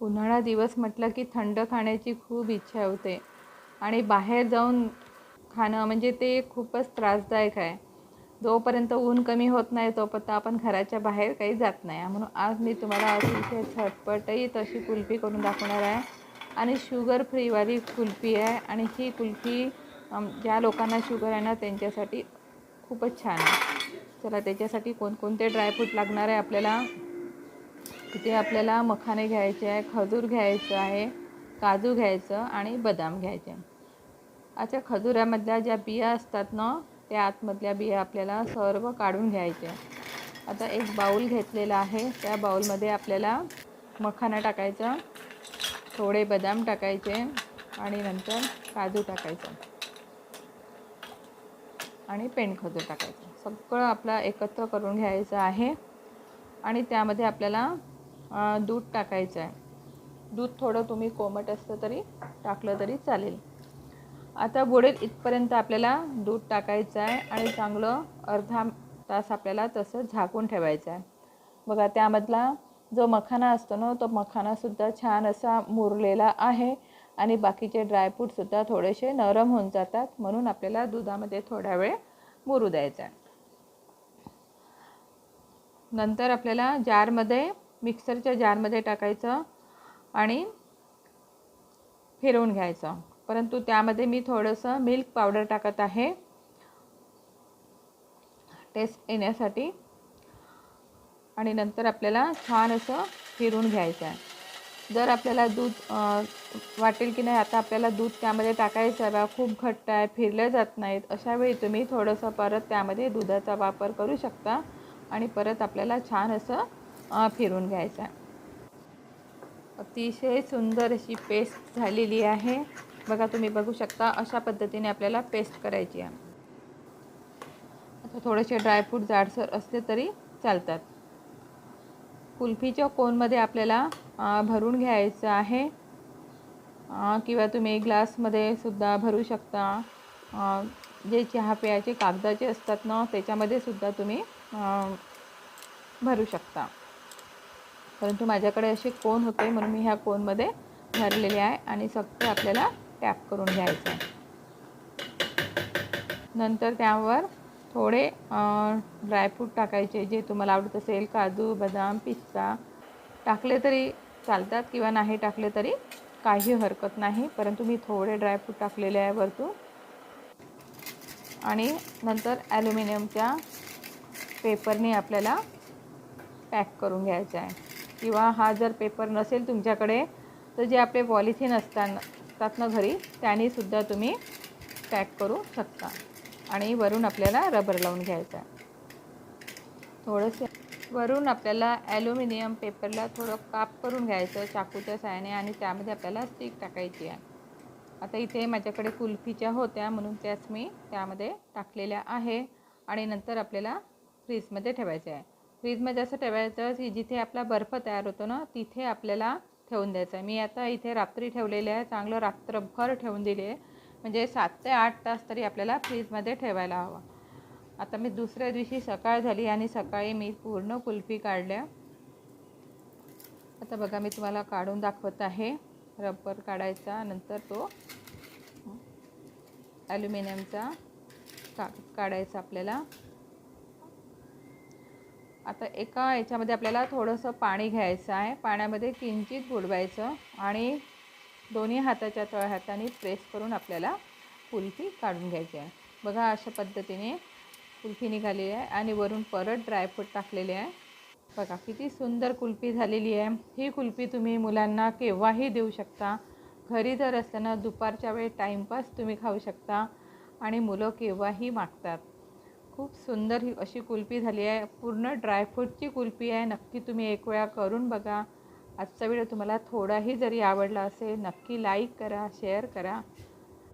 उन्हाळा दिवस म्हटलं की थंड खाण्याची खूप इच्छा होते. आणि बाहेर जाऊन खाणं म्हणजे ते खूपच त्रासदायक आहे. जोपर्यंत ऊन कमी होत नाही तोपर्यंत आपण घराच्या बाहेर काही जात नाही. म्हणून आज मी तुम्हाला अतिशय झटपटही तशी कुल्फी करून दाखवणार आहे. आणि शुगर फ्रीवाली कुल्फी आहे. आणि ही कुल्फी ज्या लोकांना शुगर आहे ना त्यांच्यासाठी खूपच छान आहे. चला त्याच्यासाठी कोणकोणते ड्रायफ्रूट लागणार आहे आपल्याला? तिथे आपल्याला मखाने घ्यायचे आहे खजूर घ्यायचं आहे काजू घ्यायचं आणि बदाम घ्यायचे. अच्छा खजुरामधल्या ज्या बिया असतात ना त्या आतमधल्या बिया आपल्याला सर्व काढून घ्यायच्या आता एक बाऊल घेतलेला आहे. त्या बाऊलमध्ये आपल्याला मखाना टाकायचा थोडे बदाम टाकायचे आणि नंतर काजू टाकायचं आणि पेंडखजूर टाकायचं. सगळं आपलं एकत्र करून घ्यायचं आहे आणि त्यामध्ये आपल्याला दूध टाकायचं आहे दूध थोडं तुम्ही कोमट असतं तरी टाकलं तरी चालेल. आता बुडेल इथपर्यंत आपल्याला दूध टाकायचं आहे आणि चांगलं अर्धा तास आपल्याला तसं झाकून ठेवायचं आहे बघा त्यामधला जो मखाना असतो ना तो मखानासुद्धा छान असा मुरलेला आहे आणि बाकीचे ड्रायफ्रूटसुद्धा थोडेसे नरम होऊन जातात म्हणून आपल्याला दुधामध्ये थोडा वेळ मुरू द्यायचा आहे नंतर आपल्याला जारमध्ये मिक्सरच्या जारमध्ये टाकायचं आणि फिरवून घ्यायचं. परंतु त्यामध्ये मी थोडंसं मिल्क पावडर टाकत आहे. टेस्ट येण्यासाठी. आणि नंतर आपल्याला छान असं फिरून घ्यायचं आहे. जर आपल्याला दूध वाटेल की नाही आता आपल्याला दूध त्यामध्ये टाकायचं आहे बा खूप घट्ट आहे फिरलं जात नाहीत अशा वेळी तुम्ही थोडंसं परत त्यामध्ये दुधाचा वापर करू शकता. आणि परत आपल्याला छान असं फिरून घ्यायचा. अतिशय सुंदर अशी पेस्ट झालेली आहे. बघा तुम्ही बघू शकता अशा पद्धतीने आपल्याला पेस्ट करायची आहे. आता थोडेसे ड्रायफ्रूट जाडसर असले तरी चालतात. कुल्फीच्या कोनमध्ये आपल्याला भरून घ्यायचं आहे किंवा तुम्ही ग्लासमध्ये सुद्धा भरू शकता. जे चहा प्यायचे कागदाचे असतात ना त्याच्यामध्ये सुद्धा तुम्ही भरू शकता. परंतु माझ्याकडे असे कोन होते म्हणून मी ह्या कोनमध्ये भरलेले आहे आणि सगळं आपल्याला टॅप करून घ्यायचं आहे. नंतर त्यावर थोडे ड्रायफ्रूट टाकायचे जे तुम्हाला आवडत असेल. काजू बदाम पिस्ता. टाकले तरी चालतात किंवा नाही टाकले तरी काही हरकत नाही. परंतु मी थोडे ड्रायफ्रूट टाकलेले आहे वरतून. आणि नंतर ॲल्युमिनियमच्या पेपरने आपल्याला पॅक करून घ्यायचं आहे. किंवा हा जर पेपर नसेल तुमच्याकडे तर जे आपले पॉलिथिन असतात असतात ना घरी त्यानेसुद्धा तुम्ही पॅक करू शकता. आणि वरून आपल्याला रबर लावून घ्यायचा. थोडंसं वरून आपल्याला ॲल्युमिनियम पेपरला थोडं काप करून घ्यायचं चाकूच्या साहाय्याने आणि त्यामध्ये आपल्याला स्टिक टाकायची आहे. आता इथे माझ्याकडे कुल्फीच्या होत्या म्हणून त्याच मी त्यामध्ये टाकलेल्या आहे आणि नंतर आपल्याला फ्रीजमध्ये ठेवायचं आहे. फ्रीजमध्ये असं ठेवायचं की जिथे आपला बर्फ तयार होतो ना तिथे आपल्याला ठेवून द्यायचं आहे. मी आता इथे रात्री ठेवलेले आहे चांगलं रात्रभर ठेवून दिले आहे. म्हणजे सात ते आठ तास तरी आपल्याला फ्रीजमध्ये ठेवायला हवं. आता मी दुसऱ्या दिवशी सकाळ झाली आणि सकाळी मी पूर्ण कुल्फी काढल्या. आता बघा मी तुम्हाला काढून दाखवत आहे. रबर काढायचा नंतर तो ॲल्युमिनियमचा का काढायचा आपल्याला. आता एका याच्यामध्ये आपल्याला थोडंसं पाणी घ्यायचं आहे. पाण्यामध्ये किंचित बुडवायचं आणि दोन्ही हाताच्या तळहाताने प्रेस करून आपल्याला कुल्फी काढून घ्यायची आहे. बघा अशा पद्धतीने कुल्फी निघालेली आहे आणि वरून परत ड्रायफ्रूट टाकलेले आहे. बघा किती सुंदर कुल्फी झालेली आहे. ही कुल्फी तुम्ही मुलांना केव्हाही देऊ शकता. घरी जर असताना दुपारच्या वेळी टाईमपास तुम्ही खाऊ शकता आणि मुलं केव्हाही मागतात. खूप सुंदर ही अशी कुल्फी झाली आहे. पूर्ण ड्रायफ्रूटची कुल्फी आहे. नक्की तुम्ही एक वेळा करून बघा. आजचा व्हिडिओ तुम्हाला थोडाही जरी आवडला असेल नक्की लाईक करा शेअर करा.